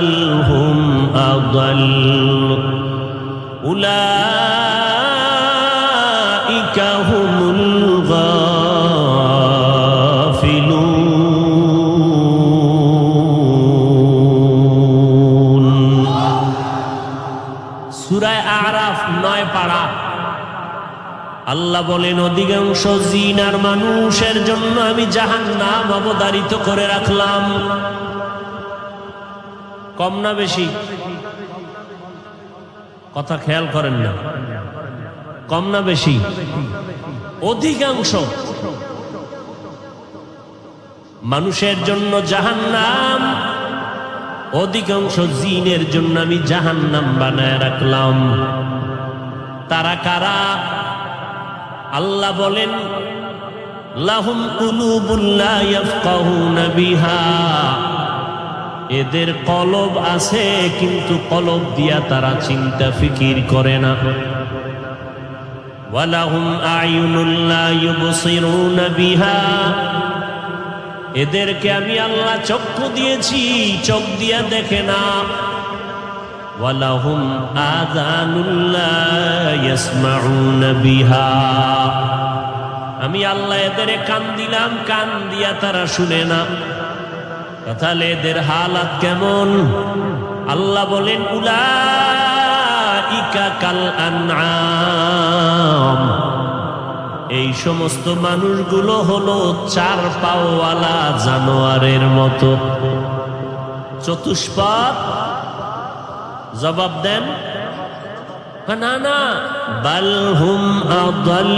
بل هم أضل أولئك هم الغافلون সুরায় আরাফ নয় পাড়া আল্লাহ বলেন অধিকাংশ জিনার মানুষের জন্য আমি জাহান নাম অবধারিত করে রাখলাম কম না বেশি? কথা খেয়াল করেন না। কম না বেশি? অধিকাংশ। মানুষের জন্য জাহান নাম অধিকাংশ জিনের জন্য আমি জাহান নাম বানায় রাখলাম। তারা কারা? আল্লাহ বলেন, লাহুম কুলুবুল্লা ইয়াফকাহুনা বিহা। এদের কলব আছে, কিন্তু কলব দিয়া তারা চিন্তা ফিকির করে না। ওয়ালাহুম আয়ুনুল্লা ইউবসিরুনা বিহা। এদেরকে আমি আল্লাহ চক্ষু দিয়েছি, চোখ দিয়া দেখে না। ওয়ালাহুম আযানুল্লা ইয়াসমাউনা বিহা। আমি আল্লাহ এদের কান দিলাম, কান দিয়া তারা শুনে না। তাহলে এদের হালাত কেমন? আল্লাহ বলেন, উলাইকা কাল এই সমস্ত মানুষগুলো হলো চার পাওয়ালা জানোয়ারের মতো। চতুষ্পাদ জবাব দেন না না বালহুম আদল।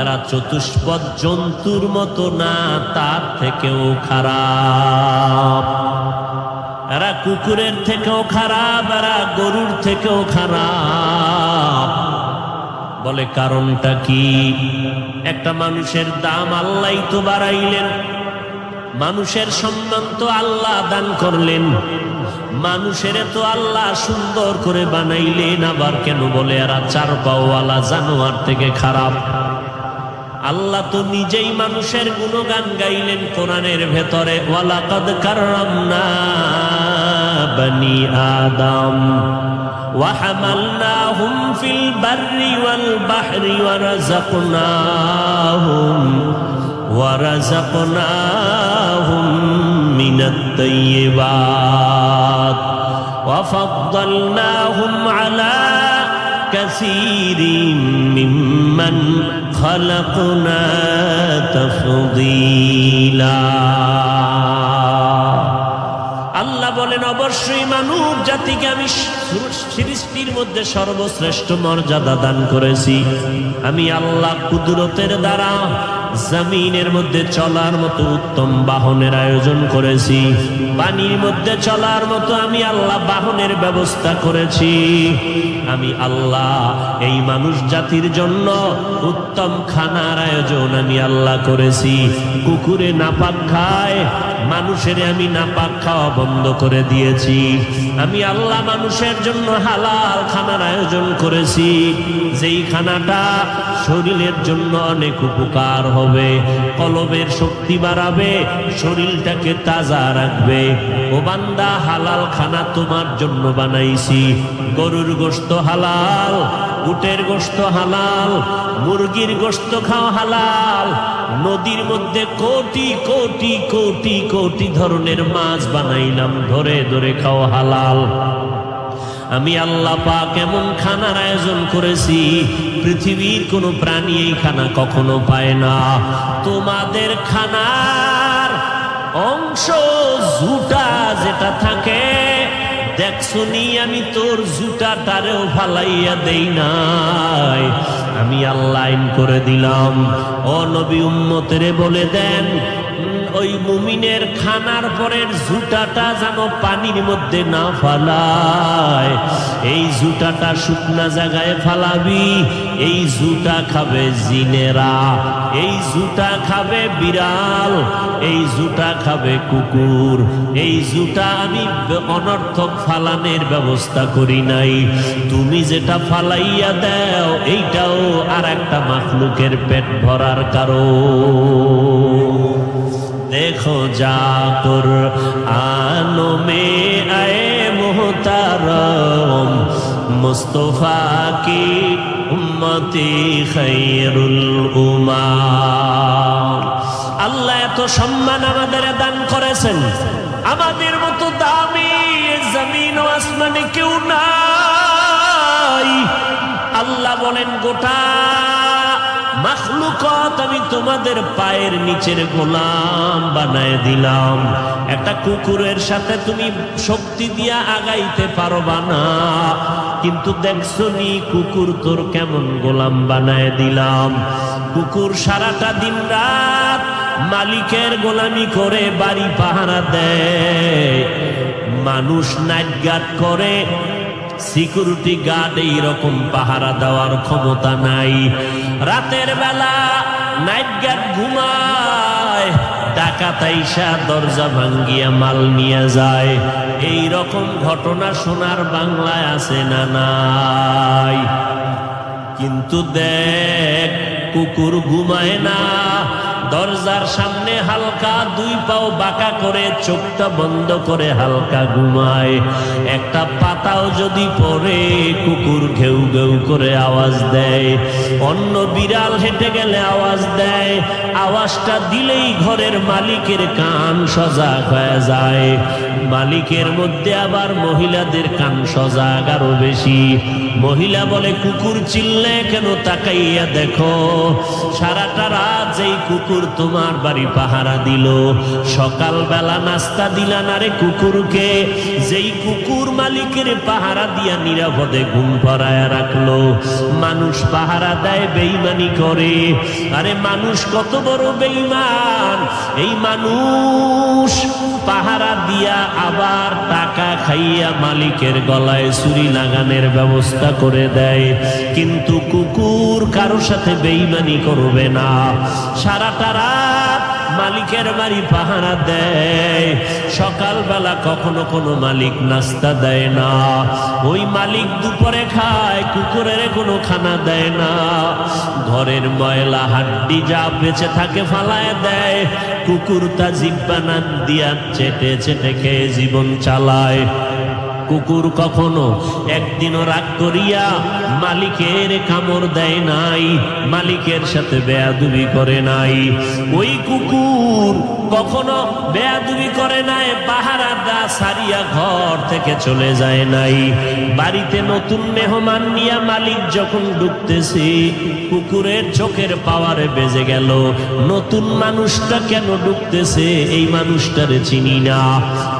এরা চতুষ্পদ জন্তুর মতো না, তার থেকেও খারাপ। এরা কুকুরের থেকেও খারাপ, এরা গরুর থেকেও খারাপ। বলে কারণটা কি? একটা মানুষের দাম আল্লাহ তো বাড়াইলেন, মানুষের সম্মান তো আল্লাহ দান করলেন। মানুষের তো আল্লাহ সুন্দর করে বানাইলেন, আবার কেন বলে এরা চার পাওয়ালা জানোয়ার থেকে খারাপ? আল্লাহ তো নিজেই মানুষের গুণগান গাইলেন কোরআনের ভেতরে ওয়ালাকাদ কাররামনা বনি আদম وحملناهم في البر والبحر ورزقناهم ورزقناهم من الطيبات وفضلناهم على كثير ممن خلقنا تفضيلا আল্লাহ বলেন অবশ্যই মানব জাতিকে আমি সৃষ্টির মধ্যে সর্বশ্রেষ্ঠ মর্যাদা দান করেছি আমি আল্লাহ কুদরতের দ্বারা জমিনের মধ্যে চলার মতো উত্তম বাহনের আয়োজন করেছি। পানির মধ্যে চলার মতো আমি আল্লাহ বাহনের ব্যবস্থা করেছি। আমি আল্লাহ এই মানুষ জাতির জন্য উত্তম খানার আয়োজন আমি আল্লাহ করেছি। কুকুরে নাপাক খায় মানুষের আমি নাপাক খাওয়া বন্ধ করে দিয়েছি। আমি আল্লাহ মানুষের জন্য হালাল খানার আয়োজন করেছি। যেই খানাটা শরীরের জন্য অনেক উপকার হবে, কলবের শক্তি বাড়াবে, শরীরটাকে তাজা রাখবে। ও বান্দা, হালাল খানা তোমার জন্য বানাইছি। গরুর গোস্ত হালাল, উটের গোস্ত হালাল, মুরগির গোস্ত খাও হালাল নদীর মধ্যে কোটি কোটি কোটি কোটি ধরনের মাছ বানাইলাম, ধরে ধরে খাও হালাল। আমি আল্লাহ পাক এমন খানার আয়োজন করেছি, পৃথিবীর কোনো প্রাণী এই খানা কখনো পায় না। তোমাদের খানার অংশ জুটা যেটা থাকে দেখছনি আমি তোর জুটা তারেও ফালাইয়া দেই নাই। আমি আল্লাহ আইন করে দিলাম। অনবী নবী উম্মতেরে বলে দেন ওই মুমিনের খানার পরের জুটাটা যেন পানির মধ্যে না ফালায়। এই জুটাটা শুকনা জায়গায় ফালাবি, এই জুটা খাবে জিনেরা, এই জুটা খাবে বিড়াল, এই জুটা খাবে কুকুর, এই জুটা আমি অনর্থক ফালানের ব্যবস্থা করি নাই। তুমি যেটা ফালাইয়া দাও, এইটাও আর একটা মাখলুকের পেট ভরার কারণ। দেখো যাকর আনো মে আয়ে মোহতারম, মুস্তফা কি উম্মতি খৈরুল উমাম আল্লাহ এত সম্মান আমাদের দান করেছেন। আমাদের মতো দামি জমিন ও আসমানে কেউ নাই। আল্লাহ বলেন, গোটা মাখলুকত আমি তোমাদের পায়ের নিচের গোলাম বানায় দিলাম। একটা কুকুরের সাথে তুমি শক্তি দিয়া আগাইতে পারবা না। কিন্তু দেখছ কুকুর তোর কেমন গোলাম বানায় দিলাম। কুকুর সারাটা দিন রাত মালিকের গোলামি করে বাড়ি পাহারা দেয়। মানুষ নাইট গার্ড করে, সিকিউরিটি গার্ড এইরকম পাহারা দেওয়ার ক্ষমতা নাই। রাতের বেলা নাইট ঘুমায় ডাকাতাইসা দরজা ভাঙ্গিয়া মাল নিয়ে যায়। এই রকম ঘটনা শোনার বাংলায় আছে না নাই? কিন্তু দেখ, কুকুর ঘুমায় না। দরজার সামনে হালকা দুই পাও বাঁকা করে চোখটা বন্ধ করে হালকা ঘুমায়। একটা পাতাও যদি পড়ে, কুকুর ঘেউ ঘেউ করে আওয়াজ দেয়। অন্য বিড়াল হেঁটে গেলে আওয়াজ দেয়। আওয়াজটা দিলেই ঘরের মালিকের কান সজাগ হয়ে যায়। মালিকের মধ্যে আবার মহিলাদের কান সজাগ আরও বেশি। মহিলা বলে, কুকুর চিল্লে কেন তাকাইয়া দেখো? সারাটা রাত যেই কুকুর তোমার বাড়ি পাহারা দিল। সকালবেলা নাস্তা দিলা না রে কুকুরকে। যেই কুকুর মালিকের পাহারা দিয়া নিরাপদে ঘুম পড়ায় রাখল। মানুষ পাহারা দেয় বেইমানি করে। আরে মানুষ কত বড় বেইমান এই মানুষ পাহারা দিয়া আবার টাকা খাইয়া মালিকের গলায় ছুরি লাগানোর ব্যবস্থা করে দেয়। কিন্তু কুকুর কারোর সাথে বেইমানি করবে না। সারাটা রাত মালিকের বাড়ি পাহারা দেয়। সকালবেলা কখনো কোনো মালিক নাস্তা দেয় না। ওই মালিক দুপুরে খায়, কুকুরের কোনো খানা দেয় না। ঘরের ময়লা হাড্ডি যা বেঁচে থাকে ফালায় দেয়। কুকুর তা জিব্বানা দিয়া চেটে চেটে খেয়ে জীবন চালায়। কুকুর কখনো একদিনও রাগ করিয়া মালিকের কামড় দেয় নাই, মালিকের সাথে বেয়াদুবি করে নাই। ওই কুকুর কখনো বেয়াদুবি করে নাই পাহারা দা সারিয়া ঘর থেকে চলে যায় নাই। বাড়িতে নতুন মেহমান নিয়া মালিক যখন ঢুকতেছে, কুকুরের চোখের পাওয়ারে বেজে গেল। নতুন মানুষটা কেন ঢুকতেছে, এই মানুষটারে চিনি না।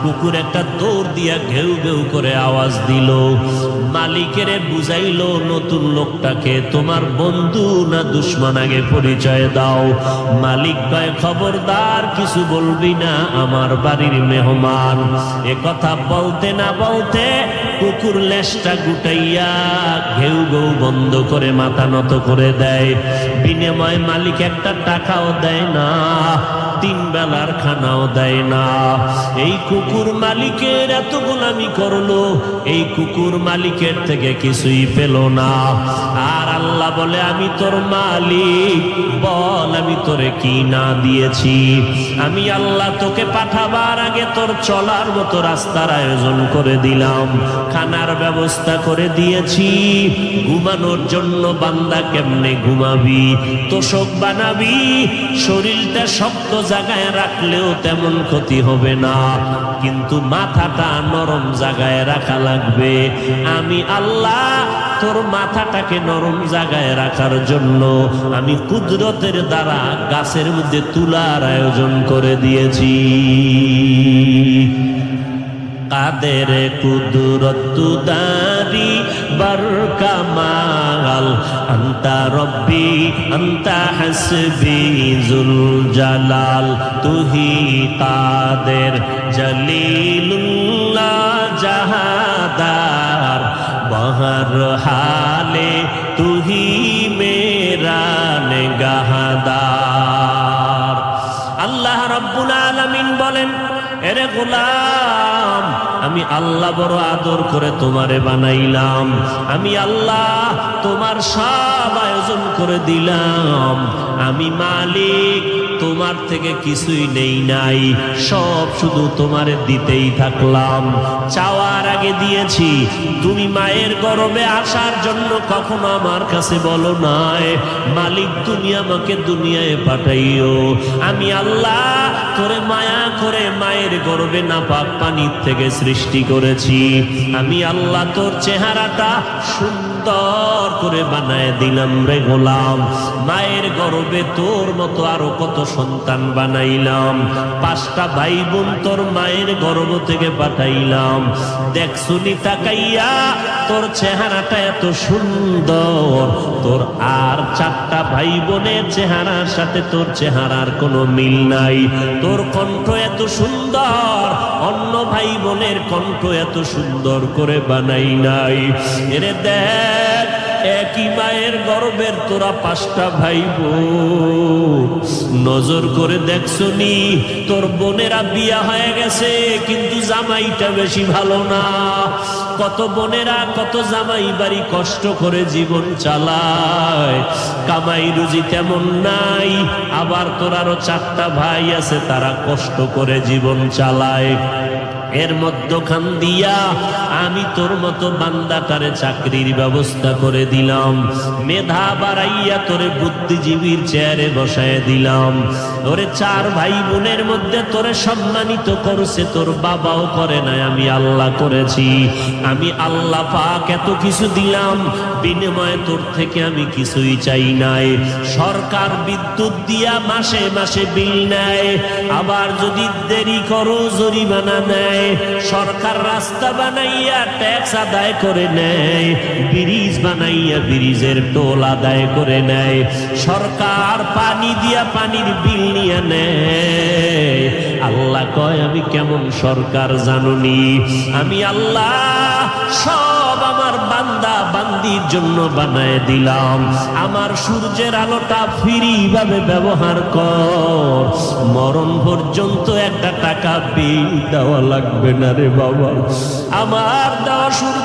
কুকুর একটা দৌড় দিয়া ঘেউ ঘেউ করে আওয়াজ দিল। মালিকেরে বুঝাইলো, নতুন লোকটাকে তোমার বন্ধু না দুশ্মন? আগে পরিচয় দাও। মালিক কয়, খবরদার, কিছু বলবি না, আমার বাড়ির মেহমান। এ কথা বলতে না বলতে কুকুর লেসটা গুটাইয়া ঘেউ ঘেউ বন্ধ করে মাথা নত করে দেয়। বিনিময় মালিক একটা টাকাও দেয় না। তিন বেলার খানাও দেয় না। এই কুকুর মালিকের এত গোলামি করল, এই কুকুর মালিকের থেকে কিছুই পেল না। আর আল্লাহ বলে, আমি তোর মালিক, বল আমি তোরে কি না দিয়েছি। আমি আল্লাহ তোকে পাঠাবার আগে তোর চলার মতো রাস্তার আয়োজন করে দিলাম। খানার ব্যবস্থা করে দিয়েছি। ঘুমানোর জন্য বান্দা কেমনে ঘুমাবি? তোষক বানাবি? শরীরটা শক্ত জায়গায় রাখলেও তেমন ক্ষতি হবে না। কিন্তু মাথাটা নরম জায়গায় রাখা লাগবে। আমি আল্লাহ তোর মাথাটাকে নরম জায়গায় রাখার জন্য আমি কুদরতের দ্বারা গাছের মধ্যে তুলার আয়োজন করে দিয়েছি। কাদের কুদরত দারি বার কামাল আন্তা রব্বি আন্তা হাসবি জুল জালাল তুহি কাদের জলিলুল্লাহ জাহাদার বহর হালে তুহি মেরা নেগাহাদার আল্লাহ রব্বুল আলামিন বলেন, এরে গোলাম আমি আল্লাহ বড় আদর করে তোমারে বানাইলাম। আমি আল্লাহ তোমার সব আয়োজন করে দিলাম। আমি মালিক তোমার থেকে কিছুই নেই নাই। সব শুধু তোমার দিতেই থাকলাম। চাওয়ার আগে দিয়েছি। তুমি মায়ের গর্বে আসার জন্য কখনো আমার কাছে বলো নাই। মালিক, তুমি আমাকে দুনিয়ায় পাঠাইও। আমি আল্লাহ তোরে মায়া করে মায়ের গর্বে না পাক পানির থেকে সৃষ্টি করেছি। আমি আল্লাহ তোর চেহারাটা সুন্দর করে বানায় দিলাম রে গোলাম। মায়ের গর্বে তোর মতো আরও কত সন্তান বানাইলাম। পাঁচটা ভাই বোন তোর মায়ের গর্ব থেকে পাঠাইলাম। দেখ শুনি তাকাইয়া, তোর চেহারাটা এত সুন্দর। তোর আর চারটা ভাই বোনের চেহারার সাথে তোর চেহারার কোনো মিল নাই। তোর কণ্ঠ এত সুন্দর, অন্য ভাই বোনের কণ্ঠ এত সুন্দর করে বানাই নাই। এরে দেখ একই মায়ের গর্বের তোরা পাঁচটা ভাই নজর করে দেখছ নি তোর বোনেরা বিয়া হয়ে গেছে, কিন্তু জামাইটা বেশি ভালো না। কত বোনেরা, কত জামাই বাড়ি কষ্ট করে জীবন চালায়। কামাই রুজি তেমন নাই, আবার তোর আরও চারটা ভাই আছে, তারা কষ্ট করে জীবন চালায়। এর মধ্যখান দিয়া আমি তোর মতো বান্দাটারে চাকরির ব্যবস্থা করে দিলাম। মেধা বাড়াইয়া তোরে বুদ্ধিজীবীর চেয়ারে বসায় দিলাম। ওরে চার ভাই বোনের মধ্যে তোরে সম্মানিত করছে, তোর বাবাও করে নাই, আমি আল্লাহ করেছি। আমি আল্লাহ পাক এত কিছু দিলাম, বিনিময়ে তোর থেকে আমি কিছুই চাই নাই। সরকার বিদ্যুৎ দিয়া মাসে মাসে বিল নেয়, আবার যদি দেরি করো জরিমানা নেয় সরকার রাস্তা বানাইয়া ট্যাক্স আদায় করে নেয় ব্রিজ বানাইয়া ব্রিজের টোল আদায় করে নেয় সরকার পানি দিয়া পানির বিল নিয়ে নেয় আল্লাহ কয়, আমি কেমন সরকার জানুনি? আমি আল্লাহ সব আমার বান্দা বান্দির জন্য বানায় দিলাম। আমার সূর্যের আলোটা ফ্রি ভাবে ব্যবহার কর। মরণ পর্যন্ত একটা টাকা বিল দেওয়া লাগবে না রে বাবা। আমার দেওয়া সূর্যের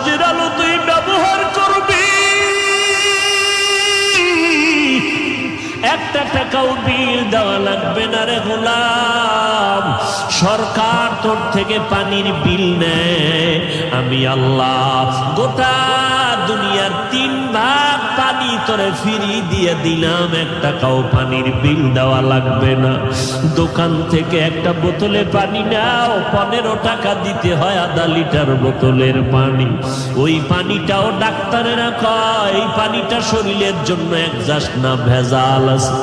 একটা টাকাও বিল দেওয়া লাগবে না রে গোলাম। সরকার তোর থেকে পানির বিল নেয়। আমি আল্লাহ গোটা দুনিয়ার তিন ভাগ পানি তোরে ফিরি দিয়ে দিলাম। এক টাকাও পানির বিল দেওয়া লাগবে না। দোকান থেকে একটা বোতলে পানি নাও। পনেরো টাকা দিতে হয় আধা লিটার বোতলের পানি। ওই পানিটাও ডাক্তারেরা কয়, এই পানিটা শরীরের জন্য একজাস্ট না ভেজাল আছে।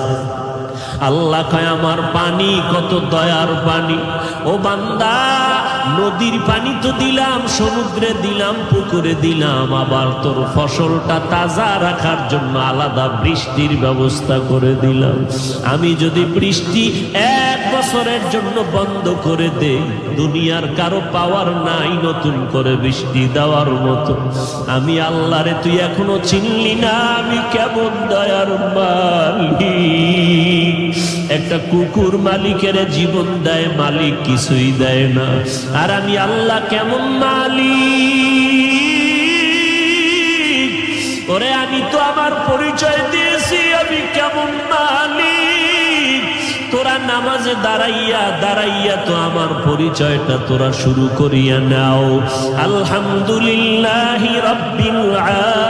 আল্লাহ কয়, আমার পানি কত দয়ার পানি। ও বান্দা নদীর পানি তো দিলাম, সমুদ্রে দিলাম, পুকুরে দিলাম, আবার তোর ফসলটা তাজা রাখার জন্য আলাদা বৃষ্টির ব্যবস্থা করে দিলাম। আমি যদি বৃষ্টি এক বছরের জন্য বন্ধ করে দেই, দুনিয়ার কারও পাওয়ার নাই নতুন করে বৃষ্টি দেওয়ার মতো। আমি আল্লাহরে তুই এখনও চিনলি না আমি কেমন দয়ার মালিক। একটা কুকুর মালিকের জীবন দেয়, মালিক কিছুই দেয় না। আর আমি আল্লাহ কেমন মালিক? ওরে, আমি তো আমার পরিচয় দিয়েছি, আমি কেমন মালিক? তোরা নামাজে দাঁড়াইয়া দাঁড়াইয়া তো আমার পরিচয়টা তোরা শুরু করিয়া নাও। আলহামদুলিল্লাহ রব্বিল আলামিন।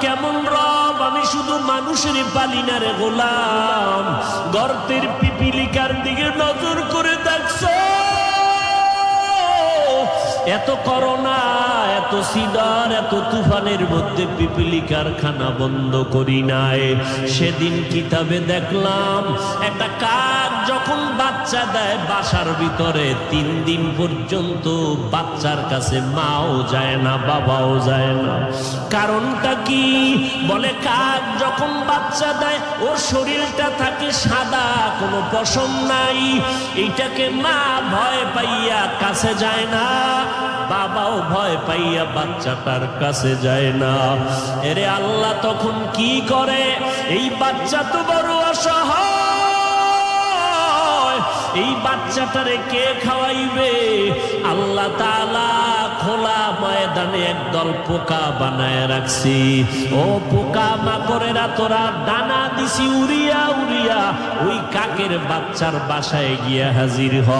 কেমন রব? আমি শুধু মানুষের পালি গোলাম। গর্তের পিপিলিকার দিকে নজর করে দেখছ। এত করোনা, এত সিডার, এত তুফানের মধ্যে পিপিলি কারখানা বন্ধ করি নাই। সেদিন কিতাবে দেখলাম, একটা যখন বাচ্চা দেয় বাসার ভিতরে। তিন দিন পর্যন্ত বাচ্চার কাছে মাও যায় না, বাবাও যায় না। কারণটা কি? বলে, কাক যখন বাচ্চা দেয়, ওর শরীরটা থাকে সাদা, কোনো পশম নাই। এইটাকে মা ভয় পাইয়া কাছে যায় না, বাবাও ভয় পাইয়া বাচ্চাটার কাছে যায় না। এরে আল্লাহ তখন কি করে? এই বাচ্চা তো বড় অসহায়। এই বাচ্চাটারে কে খাওয়াইবে? আল্লাহ তাআলা খোলা ময়দানে একদল পোকা বানায় রাখছি। ও পোকা মাকড়েরা, তোরা দানা দিছি, উড়িয়া উড়িয়া। ওই কাকের বাচ্চার বাসায় গিয়া হাজির হ।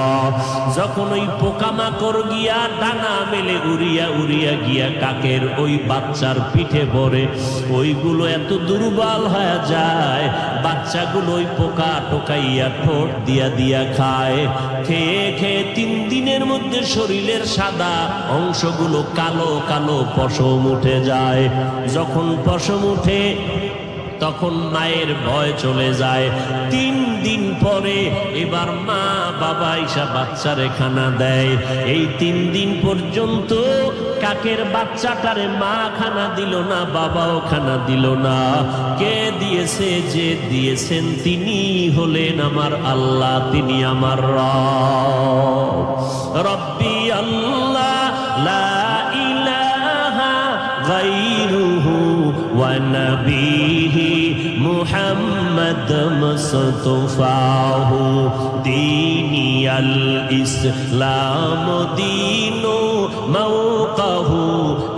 যখন ওই পোকা মাকড় গিয়া দানা মেলে, উড়িয়া উড়িয়া গিয়া কাকের ওই বাচ্চার পিঠে পড়ে। ওইগুলো এত দুর্বল হয়ে যায়। বাচ্চাগুলো ওই পোকা টোকাইয়া ঠোঁট দিয়া দিয়া খায় খেয়ে খেয়ে তিন দিনের মধ্যে শরীরের সাদা অংশগুলো কালো কালো পশম উঠে যায়। যখন পশম উঠে, তখন মায়ের ভয় চলে যায়। তিন দিন পরে এবার মা, বাবা ইসা বাচ্চারে খানা দেয়। এই তিন দিন পর্যন্ত কাকের বাচ্চাটারে মা খানা দিল না বাবাও খানা দিল না কে দিয়েছে যে দিয়েছেন তিনি হলেন আমার আল্লাহ তিনি আমার রব রব্বি আল্লাহ লা ইলাহা গাইরুহু ونبيه محمد مصطفاه ديني الإسلام دين موقه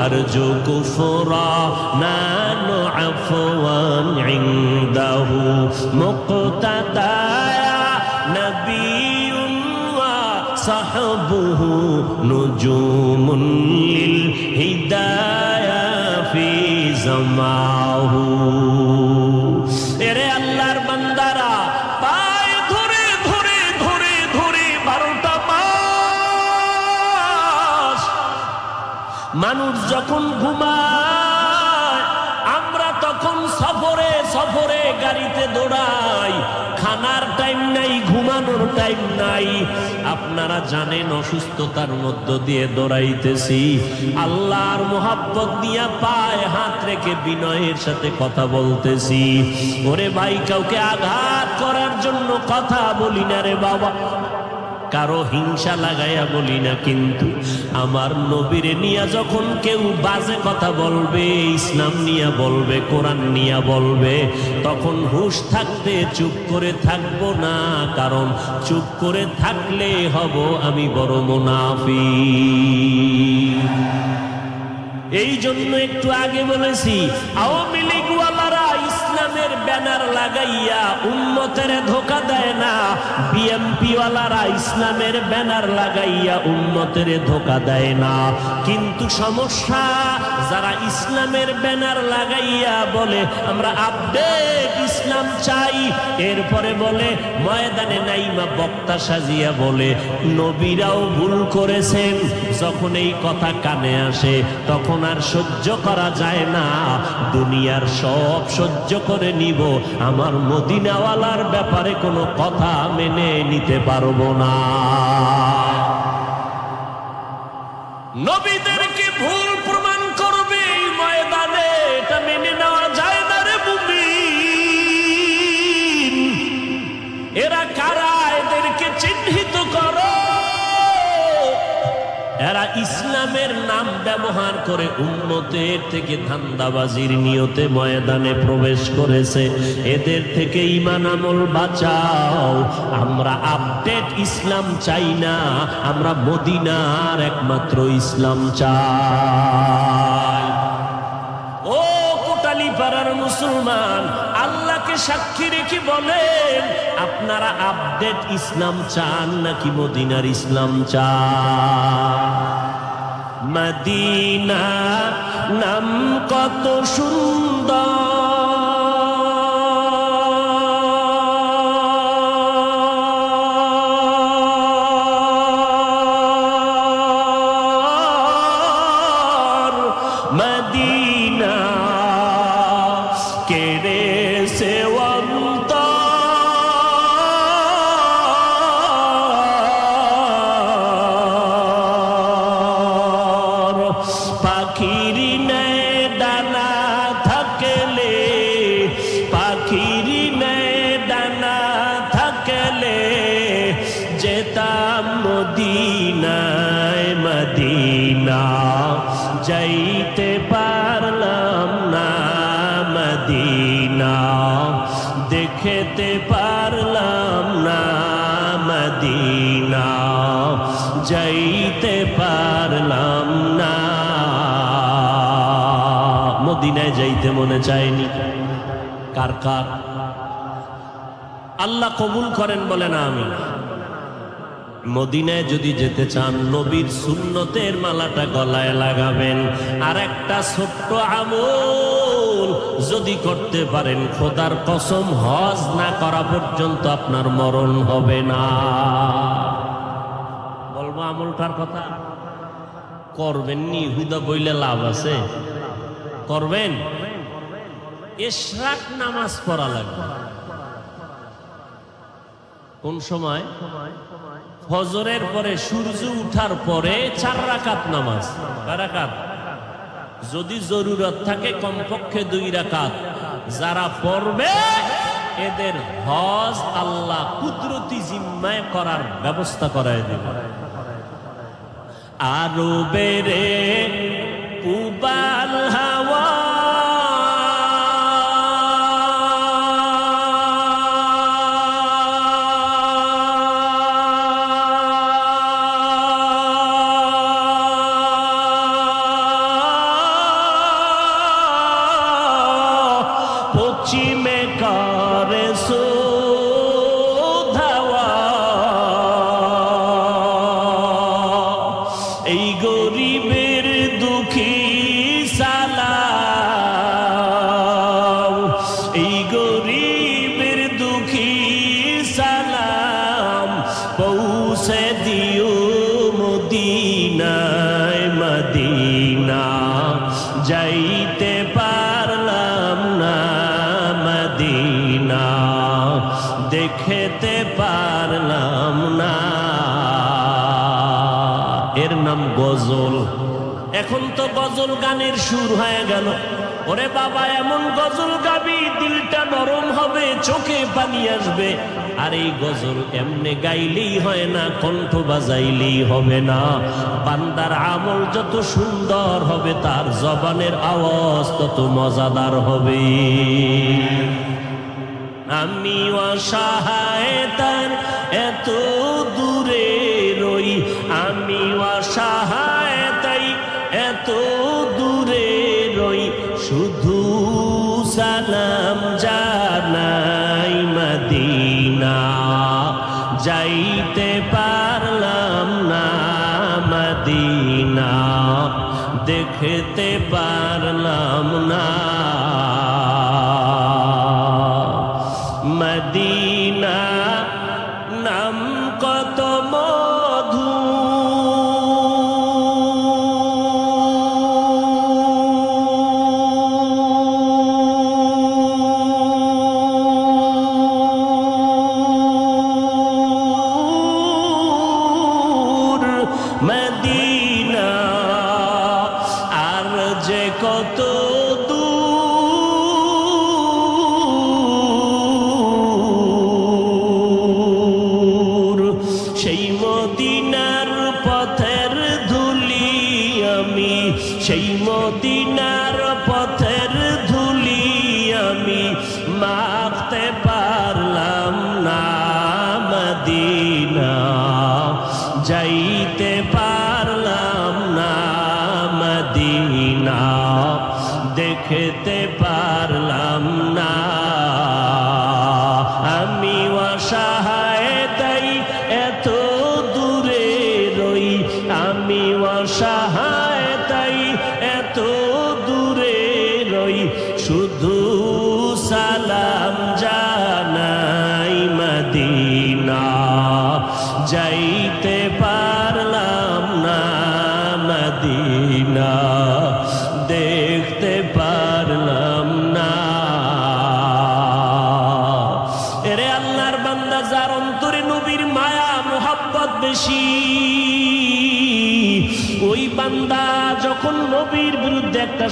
أرجو كفرا نان عفوا عنده. مقتدى نبي وصحبه نجوم للهداية في زماه মানুষ যখন ঘুমায়, আমরা তখন সফরে সফরে গাড়িতে দৌড়াই। খানার টাইম নাই, ঘুমানোর টাইম নাই। আপনারা জানেন অসুস্থতার মধ্য দিয়ে দৌড়াইতেছি। আল্লাহর মোহাব্বত দিয়া পায় হাত রেখে বিনয়ের সাথে কথা বলতেছি। ওরে ভাই, কাউকে আঘাত করার জন্য কথা বলি না রে বাবা। কারও হিংসা লাগাইয়া বলি না, কিন্তু আমার নবীরে নিয়া যখন কেউ বাজে কথা বলবে, ইসলাম নিয়া বলবে, কোরআন নিয়া বলবে, তখন হুশ থাকতে চুপ করে থাকব না, কারণ চুপ করে থাকলে হব আমি বড় মুনাফি এই জন্য একটু আগে বলেছি, আওয়ামী ইসলামের ব্যানার লাগাইয়া উন্মতের ধোকা দেয় না। বিএমপি ওয়ালারা ইসলামের ব্যানার লাগাইয়া উন্মতের ধোকা দেয় না। কিন্তু সমস্যা যারা ইসলামের ব্যানার লাগাইয়া বলে, আমরা আপডেট ইসলাম চাই। এরপরে বলে, ময়দানে নাইমা বক্তা সাজিয়া বলে, নবীরাও ভুল করেছেন। যখন এই কথা কানে আসে, তখন আর সহ্য করা যায় না। দুনিয়ার সব সহ্য করে নিব। আমার মদিনাওয়ালার ব্যাপারে কোনো কথা মেনে নিতে পারব না। নবীদেরকে এরা ইসলামের নাম ব্যবহার করে উন্নতের থেকে ধান্দাবাজির নিয়তে ময়দানে প্রবেশ করেছে, এদের থেকে ইমান আমল বাঁচাও। আমরা আপডেট ইসলাম চাই না, আমরা মদিনার একমাত্র ইসলাম চাই। ও কোটালি পাড়ার মুসলমান আল্লাহকে সাক্ষী রেখে বলেন, আপনারা আপডেট ইসলাম চান নাকি মদিনার ইসলাম চান? মদিনা নাম কত সুন্দর যাইতে পারলাম না। মদিনায় যাইতে মনে চায়নি। কার কার? আল্লাহ কবুল করেন বলে না আমি। মদিনায় যদি যেতে চান, নবীর সুন্নতের মালাটা গলায় লাগাবেন। আর একটা ছোট্ট আমল যদি করতে পারেন, খোদার কসম হজ না করা পর্যন্ত আপনার মরণ হবে না। বলব কথা। করবেন নি হুদা বইলে লাভ আছে। করবেন? এশরাক নামাজ পড়া লাগবে। কোন সময়? ফজরের পরে সূর্য উঠার পরে চার রাকাত নামাজ। রাকাত? যদি জরুরত থাকে কমপক্ষে দুই রাকাত। যারা পড়বে, এদের হজ আল্লাহ কুদরতি জিম্মায় করার ব্যবস্থা করায় দেবে। আরও বেড়ে পুবাল হাওয়া। পশ্চিমে করে গজল। এখন তো গজল গানের সুর হয়ে গেল। ওরে বাবা, এমন গজল গাবি, দিলটা নরম হবে, চোখে পানি আসবে। আর এই গজল এমনে গাইলেই হয় না, কণ্ঠ বাজাইলেই হবে না। বান্দার আমল যত সুন্দর হবে, তার জবানের আওয়াজ তত মজাদার হবে। আমি অসহায় তার এত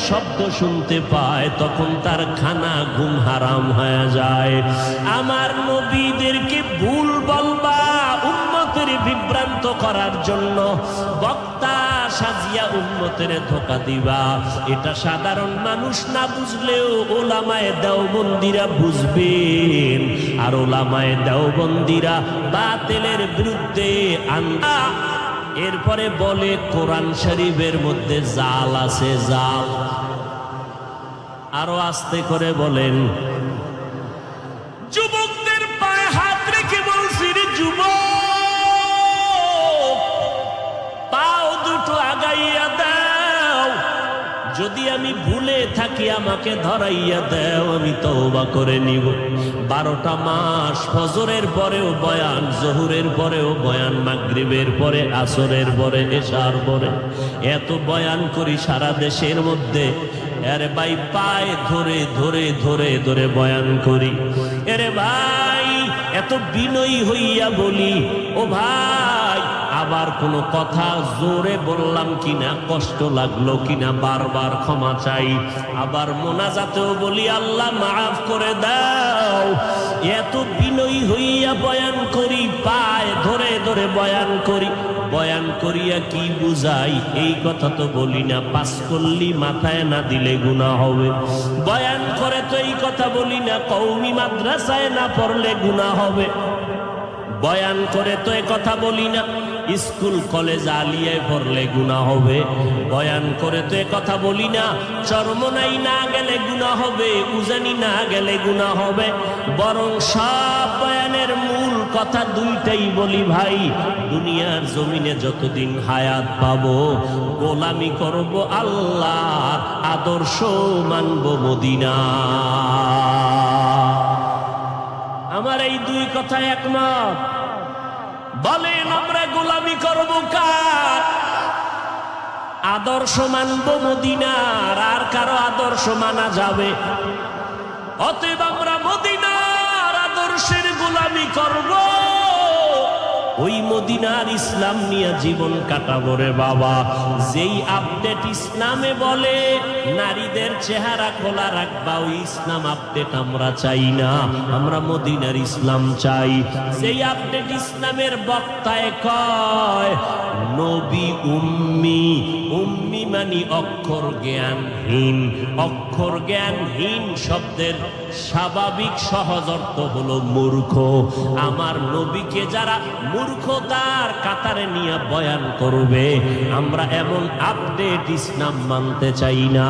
শব্দ শুনতে পায়, তখন তার খানা ঘুম হারাম হয়ে যায়। আমার নবীদেরকে ভুল বলবা উন্মতের বিভ্রান্ত করার জন্য বক্তা সাজিয়া উন্মতের ধোকা দিবা। এটা সাধারণ মানুষ না বুঝলেও ওলামায় দেওবন্দিরা বুঝবেন। আর ওলামায় দেওবন্দিরা বাতেলের বিরুদ্ধে আন্দা এরপরে বলে, কোরআন শরীফের মধ্যে জাল আছে, জাল। আরও আস্তে করে বলেন, যুবকদের পায়ে হাত রেখে বলছি, রে যুবক, পাও দুটো আগাইয়া দাও। যদি আমি ভুলে থাকি, আমাকে ধরাইয়া দাও, আমি তওবা করে নিব। বারোটা মাস ফজরের পরেও বয়ান, জহুরের পরেও বয়ান, মাগরিবের পরে, আসরের পরে, এশার পরে। এত বয়ান করি সারা দেশের মধ্যে। আরে ভাই, পায়ে ধরে ধরে ধরে ধরে বয়ান করি। এরে ভাই, এত বিনয়ী হইয়া বলি, ও ভাই আবার কোনো কথা জোরে বললাম কিনা, কষ্ট লাগল কিনা, বারবার ক্ষমা চাই। আবার মোনাজাতেও বলি, আল্লাহ, মাফ করে দাও। এত বিনয়ী হইয়া বয়ান করি, পায় ধরে ধরে বয়ান করি। বয়ান করিয়া কি বুঝাই? এই কথা তো বলি না, পাস করলি মাথায় না দিলে গুণা হবে। বয়ান করে তো এই কথা বলি না কৌমি মাদ্রাসায় না পড়লে গুণা হবে। বয়ান করে তো কথা বলি না। স্কুল, কলেজ আলিয়ায় পড়লে গুণা হবে। বয়ান করে তো কথা বলি না চরমনাই না গেলে গুণা হবে, উজানি না গেলে গুণা হবে। বরং সব বয়ানের মূল কথা দুইটাই বলি ভাই, দুনিয়ার জমিনে যতদিন হায়াত পাবো, গোলামি করব আল্লাহ, আদর্শ মানব মদিনা। আমার এই দুই কথা একমত। বলেন, আমরা গোলামি করব কার? আদর্শ মানব মদিনার, আর কারও আদর্শ মানা যাবে? অতএব আমরা মদিনার আদর্শের গোলামি করব। ওই মদিনার ইসলাম নিয়ে জীবন কাটাবো রে বাবা। যেই আপডেট ইসলামে বলে, নারীদের চেহারা খোলা রাখবা, ওই ইসলাম আপডেট আমরা চাই না। আমরা মদিনার ইসলাম চাই। যেই আপডেট ইসলামের বক্তায় কয় নবী উম্মি উম্মি মানি অক্ষর জ্ঞানহীন। অক্ষর জ্ঞানহীন শব্দের স্বাভাবিক সহজ অর্থ হলো মূর্খ। আমার নবীকে যারা মূর্খতার কাতারে নিয়ে বয়ান করবে, আমরা এমন আপডেট ইসলাম মানতে চাই না।